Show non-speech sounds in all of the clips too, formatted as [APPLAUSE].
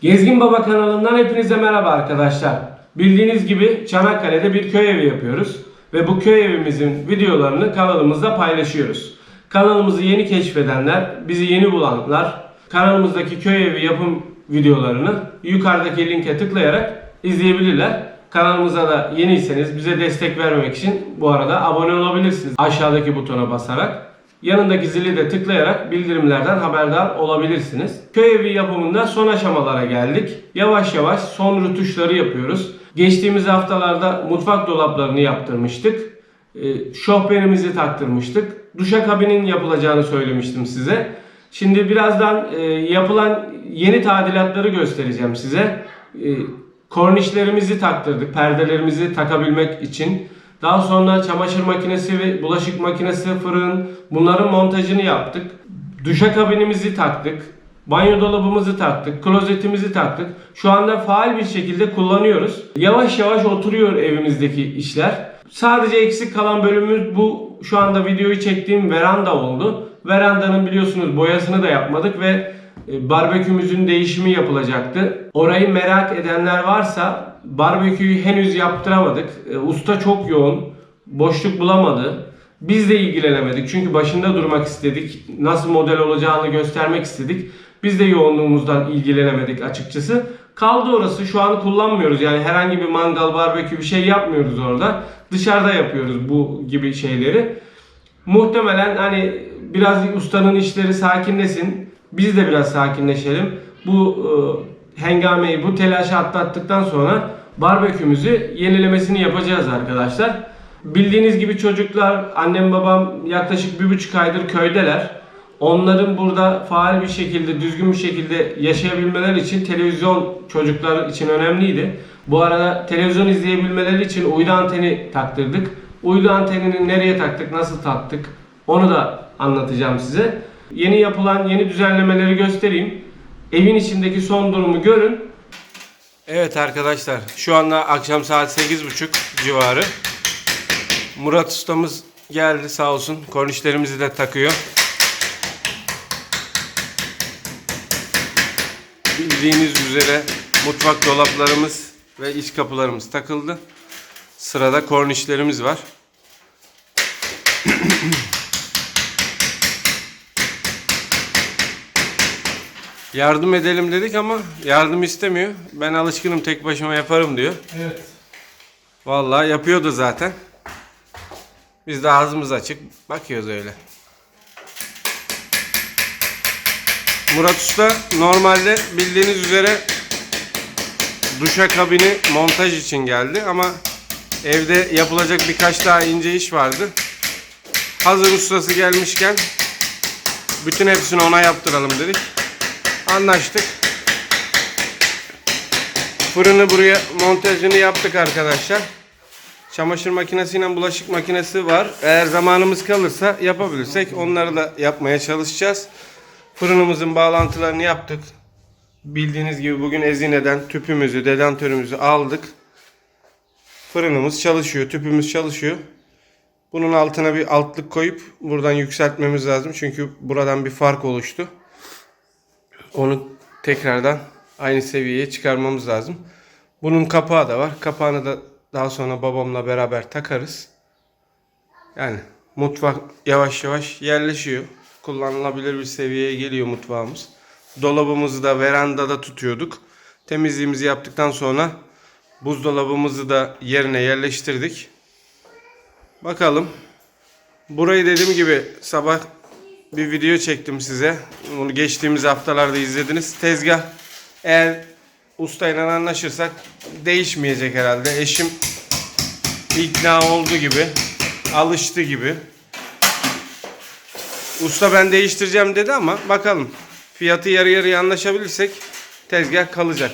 Gezgin Baba kanalından hepinize merhaba arkadaşlar. Bildiğiniz gibi Çanakkale'de bir köy evi yapıyoruz. Ve bu köy evimizin videolarını kanalımızda paylaşıyoruz. Kanalımızı yeni keşfedenler, bizi yeni bulanlar kanalımızdaki köy evi yapım videolarını yukarıdaki linke tıklayarak izleyebilirler. Kanalımıza da yeniyseniz bize destek vermek için bu arada abone olabilirsiniz. Aşağıdaki butona basarak. Yanındaki zili de tıklayarak bildirimlerden haberdar olabilirsiniz. Köy evi yapımında son aşamalara geldik. Yavaş yavaş son rötuşları yapıyoruz. Geçtiğimiz haftalarda mutfak dolaplarını yaptırmıştık. E, şofbenimizi taktırmıştık. Duşakabinin yapılacağını söylemiştim size. Şimdi birazdan e, yapılan yeni tadilatları göstereceğim size. E, kornişlerimizi taktırdık, perdelerimizi takabilmek için. Daha sonra çamaşır makinesi ve bulaşık makinesi, fırın bunların montajını yaptık. Duşakabinimizi taktık. Banyo dolabımızı taktık, klozetimizi taktık. Şu anda faal bir şekilde kullanıyoruz. Yavaş yavaş oturuyor evimizdeki işler. Sadece eksik kalan bölümümüz bu şu anda videoyu çektiğim veranda oldu. Verandanın biliyorsunuz boyasını da yapmadık ve e, barbekümüzün değişimi yapılacaktı. Orayı merak edenler varsa barbeküyü henüz yaptıramadık. E, Usta çok yoğun, boşluk bulamadı. Biz de ilgilenemedik çünkü başında durmak istedik. Nasıl model olacağını göstermek istedik. Biz de yoğunluğumuzdan ilgilenemedik açıkçası. Kaldı orası. Şu an kullanmıyoruz. Yani herhangi bir mangal, barbekü bir şey yapmıyoruz orada. Dışarıda yapıyoruz bu gibi şeyleri. Muhtemelen hani biraz ustanın işleri sakinlesin. Biz de biraz sakinleşelim. Bu e, hengameyi, bu telaşı atlattıktan sonra barbekümüzü yenilemesini yapacağız arkadaşlar. Bildiğiniz gibi çocuklar, annem babam yaklaşık bir buçuk aydır köydeler. Onların burada faal bir şekilde, düzgün bir şekilde yaşayabilmeleri için televizyon çocuklar için önemliydi. Bu arada televizyon izleyebilmeleri için uydu anteni taktırdık. Uydu antenini nereye taktık, nasıl taktık onu da anlatacağım size. Yeni yapılan yeni düzenlemeleri göstereyim. Evin içindeki son durumu görün. Evet arkadaşlar şu anda akşam saat 8.30 civarı. Murat ustamız geldi sağ olsun. Kornişlerimizi de takıyor. Bildiğiniz üzere mutfak dolaplarımız ve iç kapılarımız takıldı. Sırada kornişlerimiz var. Yardım edelim dedik ama yardım istemiyor. Ben alışkınım tek başıma yaparım diyor. Evet. Vallahi yapıyordu zaten. Biz de ağzımız açık bakıyoruz öyle. Murat Usta normalde bildiğiniz üzere duşakabini montaj için geldi ama evde yapılacak birkaç daha ince iş vardı. Hazır ustası gelmişken bütün hepsini ona yaptıralım dedik. Anlaştık. Fırını buraya montajını yaptık arkadaşlar. Çamaşır makinesiyle bulaşık makinesi var. Eğer zamanımız kalırsa yapabilirsek onları da yapmaya çalışacağız. Fırınımızın bağlantılarını yaptık. Bildiğiniz gibi bugün Ezine'den tüpümüzü, dedantörümüzü aldık. Fırınımız çalışıyor, tüpümüz çalışıyor. Bunun altına bir altlık koyup buradan yükseltmemiz lazım. Çünkü buradan bir fark oluştu. Onu tekrardan aynı seviyeye çıkarmamız lazım. Bunun kapağı da var. Kapağını da daha sonra babamla beraber takarız. Yani mutfak yavaş yavaş yerleşiyor. Kullanılabilir bir seviyeye geliyor mutfağımız. Dolabımızı da verandada tutuyorduk. Temizliğimizi yaptıktan sonra buzdolabımızı da yerine yerleştirdik. Bakalım. Burayı dediğim gibi sabah bir video çektim size. Bunu geçtiğimiz haftalarda izlediniz. Tezgah eğer ustayla anlaşırsak değişmeyecek herhalde. Eşim ikna oldu gibi, alıştı gibi. Usta ben değiştireceğim dedi ama bakalım. Fiyatı yarı yarıya anlaşabilirsek tezgah kalacak.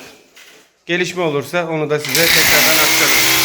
Gelişme olursa onu da size tekrardan aktarırım.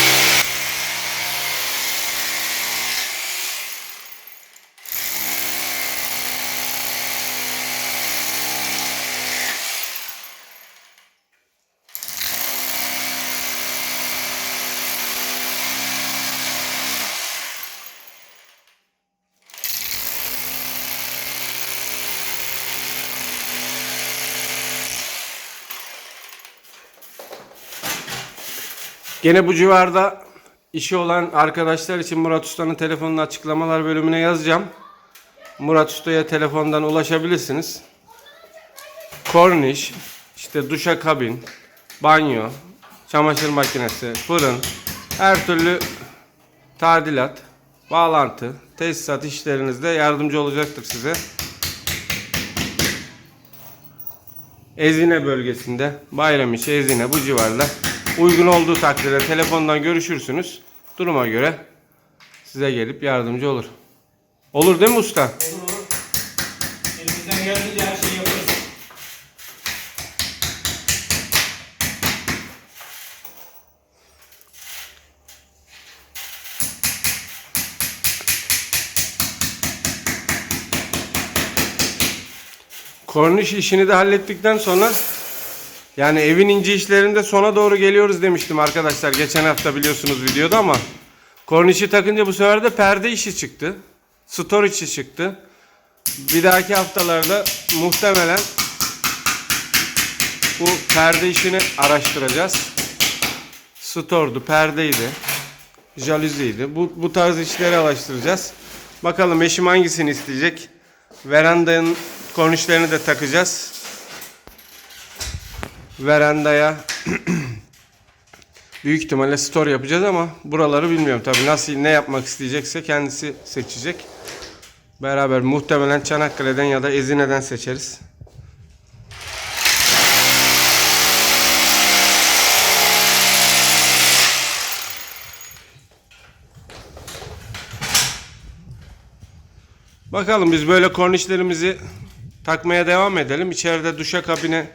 Gene bu civarda işi olan arkadaşlar için Murat Usta'nın telefonunu açıklamalar bölümüne yazacağım. Murat Usta'ya telefondan ulaşabilirsiniz. Korniş, işte duşa kabin, banyo, çamaşır makinesi, fırın, her türlü tadilat, bağlantı, tesisat işlerinizde yardımcı olacaktır size. Ezine bölgesinde, Bayramiçi, Ezine bu civarda uygun olduğu takdirde telefondan görüşürsünüz. Duruma göre size gelip yardımcı olur. Olur değil mi usta? Elimizden geldiğince her şeyi yaparız. Korniş işini de hallettikten sonra yani evin ince işlerinde sona doğru geliyoruz demiştim arkadaşlar. Geçen hafta biliyorsunuz videoda ama kornişi takınca bu sefer de perde işi çıktı. Store işi çıktı. Bir dahaki haftalarda muhtemelen bu perde işini araştıracağız. Store'du, perdeydi, jalüziydi. Bu, bu tarz işleri araştıracağız. Bakalım eşim hangisini isteyecek. Verandanın kornişlerini de takacağız. Verandaya [CLEARS THROAT] büyük ihtimalle store yapacağız ama buraları bilmiyorum tabii nasıl ne yapmak isteyecekse kendisi seçecek. Beraber muhtemelen Çanakkale'den ya da Ezine'den seçeriz. Bakalım biz böyle kornişlerimizi takmaya devam edelim. İçeride duşa kabine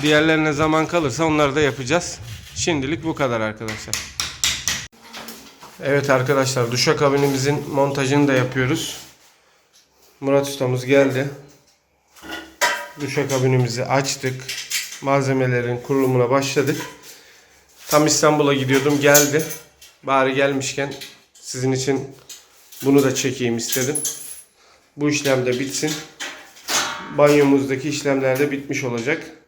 diğerlerine zaman kalırsa onları da yapacağız. Şimdilik bu kadar arkadaşlar. Evet arkadaşlar duşa kabinimizin montajını da yapıyoruz. Murat ustamız geldi. Duşa kabinimizi açtık. Malzemelerin kurulumuna başladık. Tam İstanbul'a gidiyordum geldi. Bari gelmişken sizin için bunu da çekeyim istedim. Bu işlem de bitsin. Banyomuzdaki işlemler de bitmiş olacak.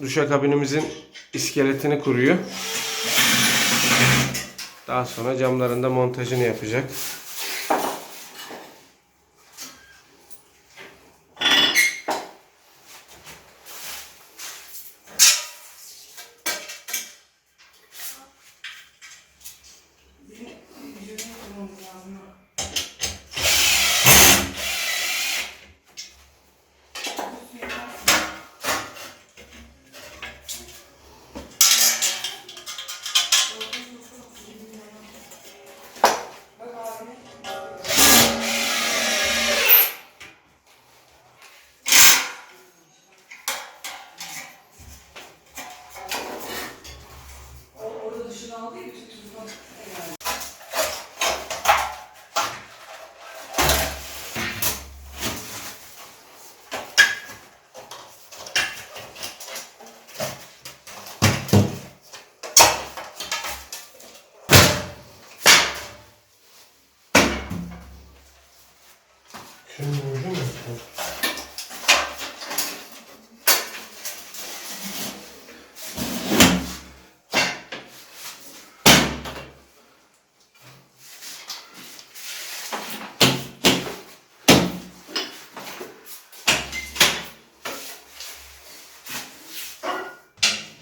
Duşakabinimizin iskeletini kuruyor. Daha sonra camların da montajını yapacak.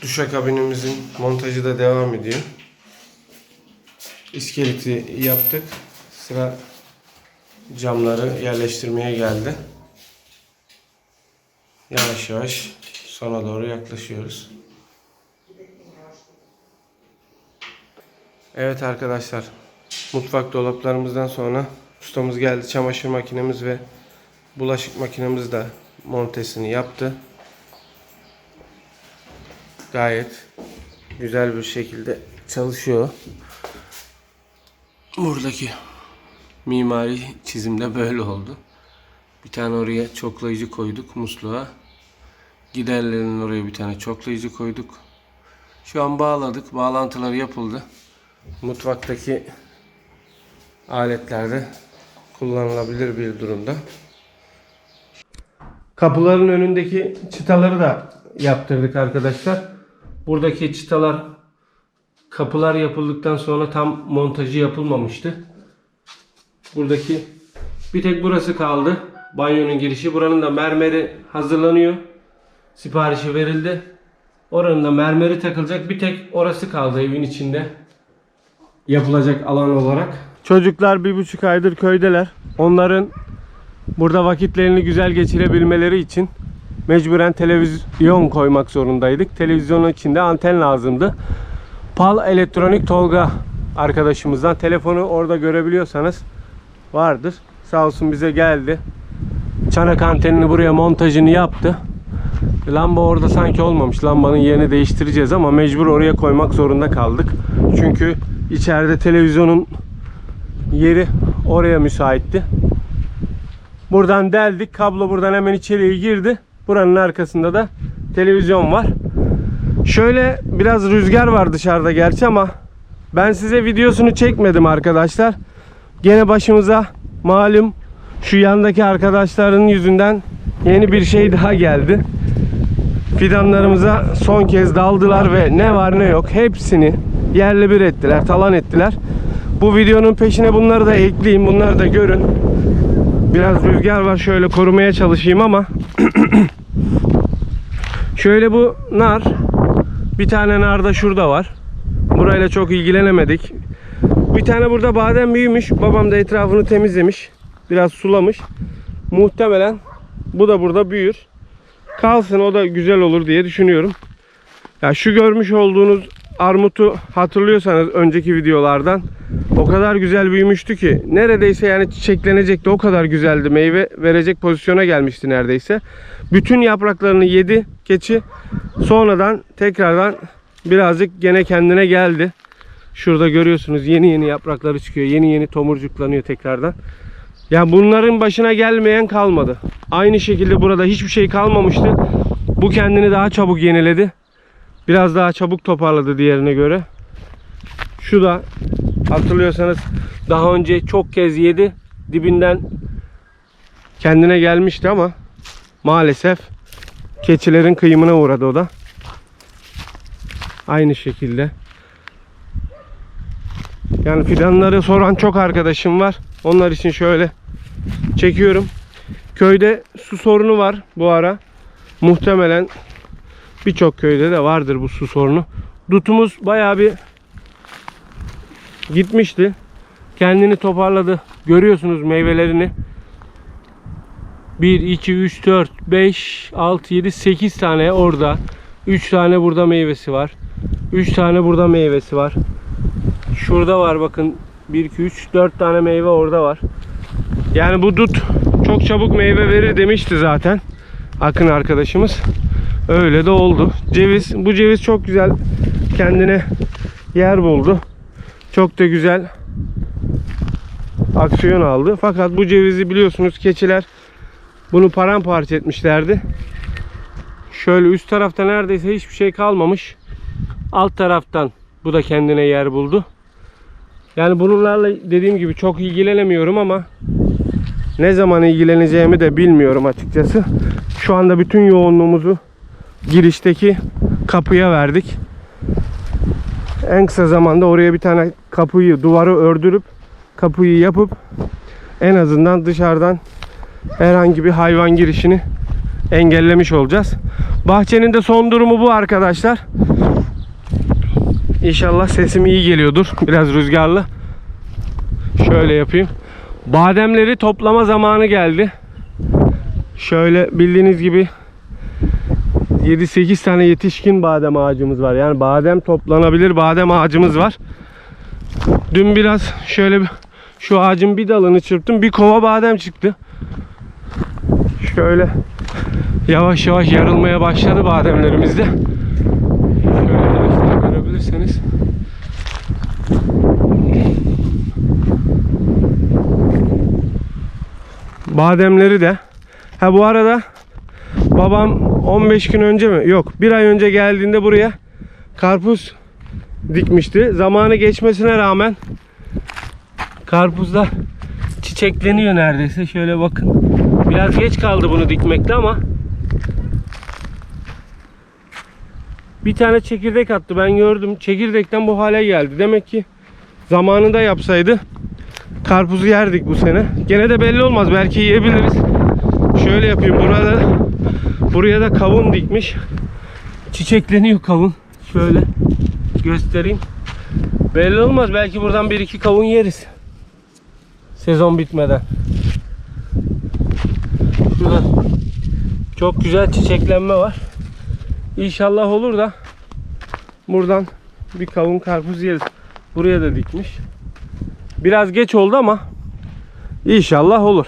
Duşakabinimizin montajı da devam ediyor. İskeleti yaptık. Sıra camları yerleştirmeye geldi. Yavaş yavaş sona doğru yaklaşıyoruz. Evet arkadaşlar. Mutfak dolaplarımızdan sonra ustamız geldi. Çamaşır makinemiz ve bulaşık makinemiz de montesini yaptı. Gayet güzel bir şekilde çalışıyor. Buradaki mimari çizimde böyle oldu. Bir tane oraya çoklayıcı koyduk musluğa. Giderlerin oraya bir tane çoklayıcı koyduk. Şu an bağladık. Bağlantıları yapıldı. Mutfaktaki aletler de kullanılabilir bir durumda. Kapıların önündeki çıtaları da yaptırdık arkadaşlar. Buradaki çıtalar kapılar yapıldıktan sonra tam montajı yapılmamıştı. Buradaki bir tek burası kaldı. Banyonun girişi. Buranın da mermeri hazırlanıyor. Siparişi verildi. Oranın da mermeri takılacak. Bir tek orası kaldı evin içinde. Yapılacak alan olarak. Çocuklar bir buçuk aydır köydeler. Onların burada vakitlerini güzel geçirebilmeleri için mecburen televizyon koymak zorundaydık. Televizyonun içinde anten lazımdı. Pal Elektronik Tolga arkadaşımızdan telefonu orada görebiliyorsanız vardır. Sağ olsun bize geldi. Çanak antenini buraya montajını yaptı. Lamba orada sanki olmamış. Lambanın yerini değiştireceğiz ama mecbur oraya koymak zorunda kaldık. Çünkü içeride televizyonun yeri oraya müsaitti. Buradan deldik. Kablo buradan hemen içeriye girdi. Buranın arkasında da televizyon var. Şöyle biraz rüzgar var dışarıda gerçi ama ben size videosunu çekmedim arkadaşlar. Gene başımıza malum şu yandaki arkadaşların yüzünden yeni bir şey daha geldi. Fidanlarımıza son kez daldılar ve ne var ne yok hepsini yerle bir ettiler, talan ettiler. Bu videonun peşine bunları da ekleyeyim, bunları da görün. Biraz rüzgar var şöyle korumaya çalışayım ama [CLEARS THROAT] şöyle bu nar bir tane nar da şurada var. Burayla çok ilgilenemedik. Bir tane burada badem büyümüş. Babam da etrafını temizlemiş. Biraz sulamış. Muhtemelen bu da burada büyür. Kalsın o da güzel olur diye düşünüyorum. Ya şu görmüş olduğunuz armutu hatırlıyorsanız önceki videolardan o kadar güzel büyümüştü ki neredeyse yani çiçeklenecekti. O kadar güzeldi. Meyve verecek pozisyona gelmişti neredeyse. Bütün yapraklarını yedi keçi. Sonradan tekrardan birazcık gene kendine geldi. Şurada görüyorsunuz yeni yeni yaprakları çıkıyor. Yeni yeni tomurcuklanıyor tekrardan. Ya bunların başına gelmeyen kalmadı. Aynı şekilde burada hiçbir şey kalmamıştı. Bu kendini daha çabuk yeniledi. Biraz daha çabuk toparladı diğerine göre. Şu da hatırlıyorsanız daha önce çok kez yedi. Dibinden kendine gelmişti ama maalesef keçilerin kıyımına uğradı o da. Aynı şekilde. Yani fidanları soran çok arkadaşım var. Onlar için şöyle çekiyorum. Köyde su sorunu var bu ara. Muhtemelen birçok köyde de vardır bu su sorunu. Dutumuz bayağı bir gitmişti. Kendini toparladı. Görüyorsunuz meyvelerini. 1, 2, 3, 4, 5, 6, 7, 8 tane orada. 3 tane burada meyvesi var. 3 tane burada meyvesi var. Şurada var bakın. 1, 2, 3, 4 tane meyve orada var. Yani bu dut çok çabuk meyve verir demişti zaten. Akın arkadaşımız. Öyle de oldu. Ceviz, bu ceviz çok güzel kendine yer buldu. Çok da güzel aksiyon aldı. Fakat bu cevizi biliyorsunuz keçiler bunu paramparça etmişlerdi. Şöyle üst tarafta neredeyse hiçbir şey kalmamış. Alt taraftan bu da kendine yer buldu. Yani bunlarla dediğim gibi çok ilgilenemiyorum ama ne zaman ilgileneceğimi de bilmiyorum açıkçası. Şu anda bütün yoğunluğumuzu girişteki kapıya verdik. En kısa zamanda oraya bir tane kapıyı, duvarı ördürüp kapıyı yapıp en azından dışarıdan herhangi bir hayvan girişini engellemiş olacağız. Bahçenin de son durumu bu arkadaşlar. İnşallah sesim iyi geliyordur. Biraz rüzgarlı. Şöyle yapayım. Bademleri toplama zamanı geldi. Şöyle bildiğiniz gibi 7-8 tane yetişkin badem ağacımız var. Yani badem toplanabilir badem ağacımız var. Dün biraz şöyle şu ağacın bir dalını çırptım. Bir kova badem çıktı. Şöyle yavaş yavaş yarılmaya başladı bademlerimiz de. Şöyle yavaştan görebilirseniz. Bademleri de. Ha bu arada babam 15 gün önce mi? Yok bir ay önce geldiğinde buraya karpuz dikmişti. Zamanı geçmesine rağmen karpuzlar çiçekleniyor neredeyse. Şöyle bakın. Biraz geç kaldı bunu dikmekte ama bir tane çekirdek attı. Ben gördüm. Çekirdekten bu hale geldi. Demek ki zamanında yapsaydı karpuzu yerdik bu sene. Gene de belli olmaz. Belki yiyebiliriz. Şöyle yapayım. Burada buraya da kavun dikmiş. Çiçekleniyor kavun. Şöyle göstereyim. Belli olmaz. Belki buradan bir iki kavun yeriz. Sezon bitmeden. Şurada çok güzel çiçeklenme var. İnşallah olur da buradan bir kavun karpuz yeriz. Buraya da dikmiş. Biraz geç oldu ama inşallah olur.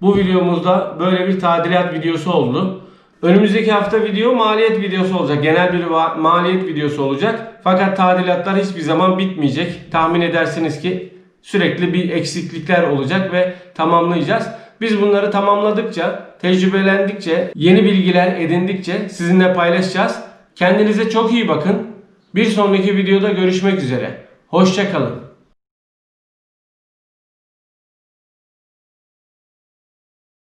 Bu videomuzda böyle bir tadilat videosu oldu. Önümüzdeki hafta video maliyet videosu olacak. Genel bir maliyet videosu olacak. Fakat tadilatlar hiçbir zaman bitmeyecek. Tahmin edersiniz ki sürekli bir eksiklikler olacak ve tamamlayacağız. Biz bunları tamamladıkça, tecrübelendikçe, yeni bilgiler edindikçe sizinle paylaşacağız. Kendinize çok iyi bakın. Bir sonraki videoda görüşmek üzere. Hoşçakalın.